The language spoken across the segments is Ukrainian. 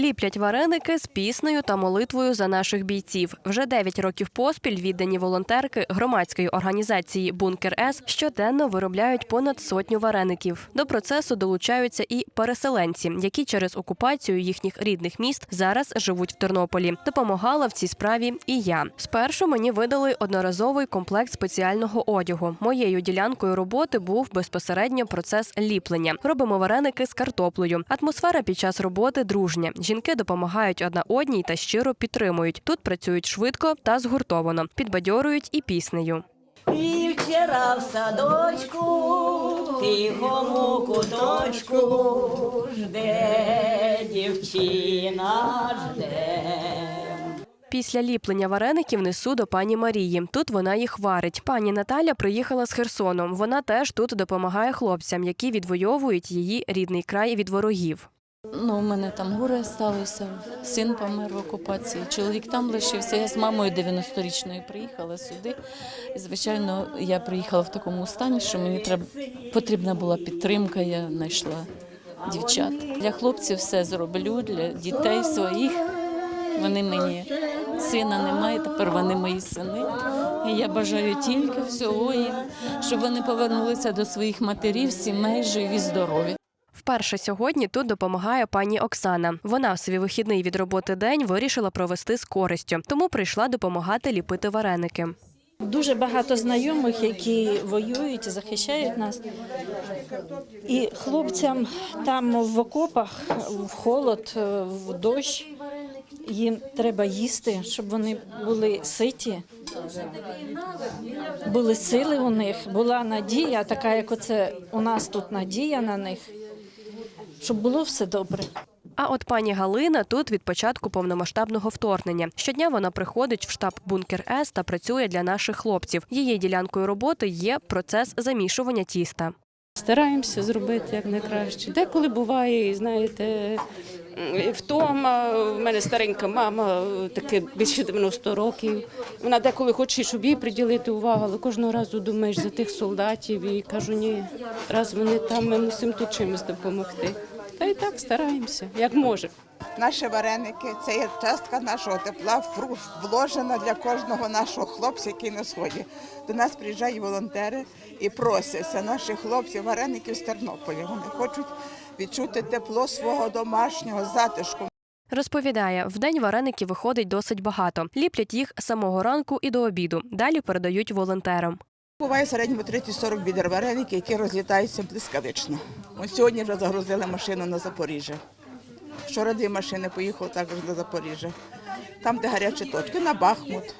Ліплять вареники з піснею та молитвою за наших бійців. Вже 9 років поспіль віддані волонтерки громадської організації Бункер С щоденно виробляють понад сотню вареників. До процесу долучаються і переселенці, які через окупацію їхніх рідних міст зараз живуть в Тернополі. Допомагала в цій справі і я. Спершу мені видали одноразовий комплект спеціального одягу. Моєю ділянкою роботи був безпосередньо процес ліплення. Робимо вареники з картоплею. Атмосфера під час роботи дружня. Жінки допомагають одна одній та щиро підтримують. Тут працюють швидко та згуртовано, підбадьорюють і піснею. І вчора в садочку, тихому куточку, жде дівчина, жде. Після ліплення вареників несу до пані Марії. Тут вона їх варить. Пані Наталя приїхала з Херсоном. Вона теж тут допомагає хлопцям, які відвоюють її рідний край від ворогів. Ну, у мене там горе сталося, син помер в окупації, чоловік там лишився. Я з мамою 90-річною приїхала сюди. І, звичайно, я приїхала в такому стані, що мені треба, потрібна була підтримка, я знайшла дівчат. Для хлопців все зроблю, для дітей своїх. Вони мені сина немає, тепер вони мої сини. І я бажаю тільки всього їм, щоб вони повернулися до своїх матерів, сімей, живі, здорові. Вперше сьогодні тут допомагає пані Оксана. Вона в свій вихідний від роботи день вирішила провести з користю, тому прийшла допомагати ліпити вареники. Дуже багато знайомих, які воюють і захищають нас. І хлопцям там в окопах, в холод, в дощ, їм треба їсти, щоб вони були ситі, були сили у них, була надія, така як оце у нас тут надія на них, щоб було все добре. А от пані Галина тут від початку повномасштабного вторгнення. Щодня вона приходить в штаб Бункер С та працює для наших хлопців. Її ділянкою роботи є процес замішування тіста. Стараємося зробити як найкраще. Деколи буває, знаєте, втома. В мене старенька мама, таке більше 90 років. Вона деколи хоче, щоб їй приділити увагу, але кожного разу думаєш за тих солдатів і кажу, ні, раз вони там, ми мусимо тут чимось допомогти. Та і так стараємося, як можемо. Наші вареники це є частка нашого тепла, вру- вложена для кожного нашого хлопця, який на сході. До нас приїжджають волонтери і просяться наші хлопці вареників з Тернополя. Вони хочуть відчути тепло свого домашнього затишку. Розповідає, в день вареників виходить досить багато. Ліплять їх з самого ранку і до обіду. Далі передають волонтерам. Буває в середньому 30-40 відер вареників, які розлітаються блискавично. Ось сьогодні вже загрузили машину на Запоріжжя. Вчора дві машини поїхали також на Запоріжжя. Там, де гарячі точки, на Бахмут.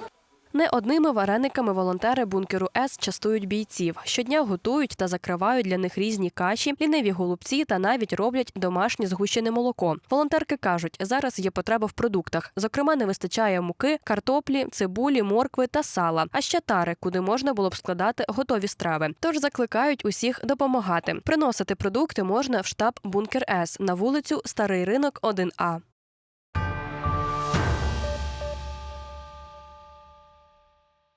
Не одними варениками волонтери бункеру С частують бійців. Щодня готують та закривають для них різні каші, ліниві голубці та навіть роблять домашнє згущене молоко. Волонтерки кажуть, зараз є потреба в продуктах. Зокрема, не вистачає муки, картоплі, цибулі, моркви та сала, а ще тари, куди можна було б складати готові страви. Тож закликають усіх допомагати. Приносити продукти можна в штаб Бункер С на вулицю Старий Ринок 1А.